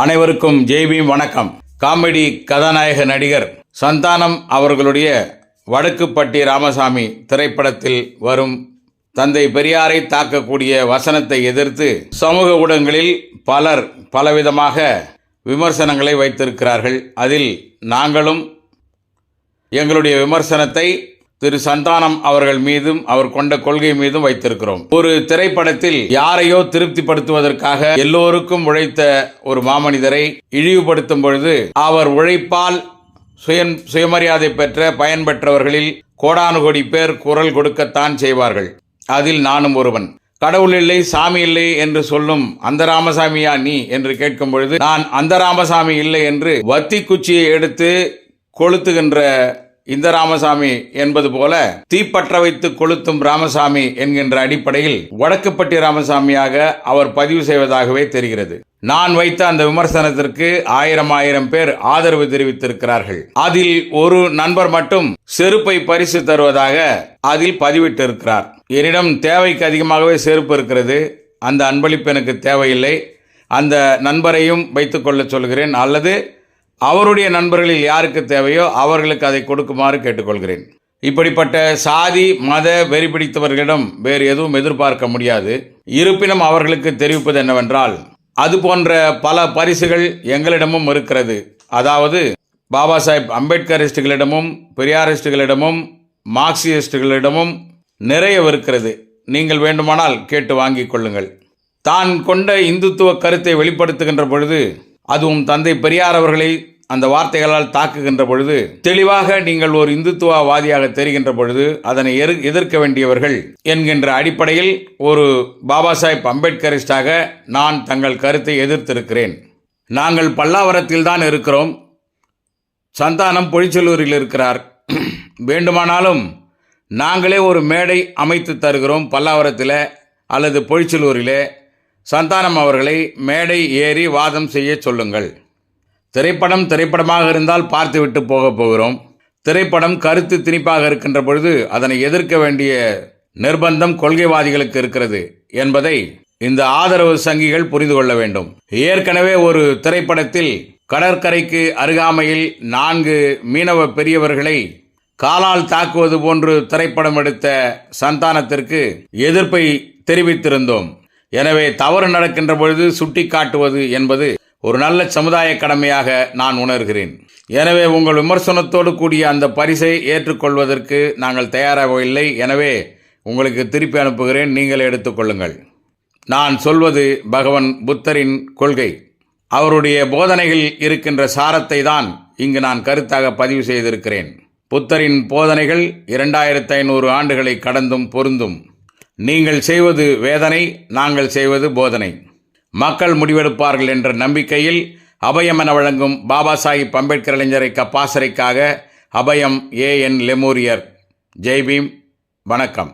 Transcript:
அனைவருக்கும் ஜெய்பீம் வணக்கம். காமெடி கதாநாயக நடிகர் சந்தானம் அவர்களுடைய வடக்குப்பட்டி ராமசாமி திரைப்படத்தில் வரும் தந்தை பெரியாரை தாக்கக்கூடிய வசனத்தை எதிர்த்து சமூக ஊடகங்களில் பலர் பலவிதமாக விமர்சனங்களை வைத்திருக்கிறார்கள். அதில் நாங்களும் எங்களுடைய விமர்சனத்தை திரு சந்தானம் அவர்கள் மீதும் அவர் கொண்ட கொள்கை மீதும் வைத்திருக்கிறோம். ஒரு திரைப்படத்தில் யாரையோ திருப்திப்படுத்துவதற்காக எல்லோருக்கும் உழைத்த ஒரு மாமனிதரை இழிவுபடுத்தும் பொழுது அவர் உழைப்பால் சுய சுயமரியாதை பெற்ற பயன்பெற்றவர்களில் கோடானு கோடி பேர் குரல் கொடுக்கத்தான் செய்வார்கள். அதில் நானும் ஒருவன். கடவுள் இல்லை சாமி இல்லை என்று சொல்லும் அந்த ராமசாமியா நீ என்று கேட்கும் பொழுது நான் அந்த ராமசாமி இல்லை என்று வத்தி குச்சியை எடுத்து கொளுத்துகின்ற இந்த ராமசாமி என்பது போல தீப்பற்ற வைத்து கொளுத்தும் ராமசாமி என்கின்ற அடிப்படையில் வடக்குப்பட்டி ராமசாமியாக அவர் பதிவு செய்வதாகவே தெரிகிறது. நான் வைத்த அந்த விமர்சனத்திற்கு ஆயிரம் ஆயிரம் பேர் ஆதரவு தெரிவித்திருக்கிறார்கள். அதில் ஒரு நண்பர் மட்டும் செருப்பை பரிசு தருவதாக அதில் பதிவிட்டிருக்கிறார். என்னிடம் தேவைக்கு அதிகமாகவே செருப்பு இருக்கிறது. அந்த அன்பளிப்பு எனக்கு தேவையில்லை. அந்த நண்பரையும் வைத்துக்கொள்ள சொல்கிறேன். அல்லது அவருடைய நண்பர்களில் யாருக்கு தேவையோ அவர்களுக்கு அதை கொடுக்குமாறு கேட்டுக்கொள்கிறேன். இப்படிப்பட்ட சாதி மத வெறி பிடித்தவர்களிடம் வேறு எதுவும் எதிர்பார்க்க முடியாது. இருப்பினும் அவர்களுக்கு தெரிவிப்பது என்னவென்றால் அது போன்ற பல பரிசுகள் எங்களிடமும் இருக்கிறது. அதாவது பாபா சாஹேப் அம்பேத்கரிஸ்டுகளிடமும் பெரியாரிஸ்டுகளிடமும் மார்க்சிஸ்டுகளிடமும் நிறைய இருக்கிறது நீங்கள் வேண்டுமானால் கேட்டு வாங்கிக் கொள்ளுங்கள். தான் கொண்ட இந்துத்துவ கருத்தை வெளிப்படுத்துகின்ற பொழுது அதுவும் தந்தை பெரியார் அவர்களை அந்த வார்த்தைகளால் தாக்குகின்ற பொழுது தெளிவாக நீங்கள் ஒரு இந்துத்துவவாதியாக தெரிகின்ற பொழுது அதனை எரு எதிர்க்க வேண்டியவர்கள் என்கின்ற அடிப்படையில் ஒரு பாபா சாஹேப் அம்பேத்கரிஸ்டாக நான் தங்கள் கருத்தை எதிர்த்திருக்கிறேன். நாங்கள் பல்லாவரத்தில் தான் இருக்கிறோம். சந்தானம் பொழிச்சலூரில் இருக்கிறார். வேண்டுமானாலும் நாங்களே ஒரு மேடை அமைத்து தருகிறோம் பல்லாவரத்தில் அல்லது பொழிச்சலூரிலே. சந்தானம் அவர்களை மேடை ஏறி வாதம் செய்ய சொல்லுங்கள். திரைப்படம் திரைப்படமாக இருந்தால் பார்த்துவிட்டு போக போகிறோம். திரைப்படம் கருத்து திணிப்பாக இருக்கின்ற பொழுது அதனை எதிர்க்க வேண்டிய நிர்பந்தம் கொள்கைவாதிகளுக்கு இருக்கிறது என்பதை இந்த ஆதரவு சங்கிகள் புரிந்து கொள்ள வேண்டும். ஏற்கனவே ஒரு திரைப்படத்தில் கடற்கரைக்கு அருகாமையில் நான்கு மீனவ பெரியவர்களை காலால் தாக்குவது போன்று திரைப்படம் எடுத்த சந்தானத்திற்கு எதிர்ப்பை தெரிவித்திருந்தோம். எனவே தவறு நடக்கின்ற பொழுது சுட்டி காட்டுவது என்பது ஒரு நல்ல சமுதாய கடமையாக நான் உணர்கிறேன். எனவே உங்கள் விமர்சனத்தோடு கூடிய அந்த பரிசை ஏற்றுக்கொள்வதற்கு நாங்கள் தயாராக இல்லை. எனவே உங்களுக்கு திருப்பி அனுப்புகிறேன். நீங்கள் எடுத்துக்கொள்ளுங்கள் நான் சொல்வது பகவன் புத்தரின் கொள்கை. அவருடைய போதனைகள் இருக்கின்ற சாரத்தை தான் இங்கு நான் கருத்தாக பதிவு செய்திருக்கிறேன். புத்தரின் போதனைகள் இரண்டாயிரத்து ஐநூறு ஆண்டுகளை கடந்தும் பொருந்தும். நீங்கள் செய்வது வேதனை நாங்கள் செய்வது போதனை. மக்கள் முடிவெடுப்பார்கள் என்ற நம்பிக்கையில் அபயம் என வழங்கும் பாபா சாஹிப் அம்பேத்கர் இளைஞரை கப்பாசரைக்காக அபயம் ஏ என் லெமூரியர். ஜெய்பீம் வணக்கம்.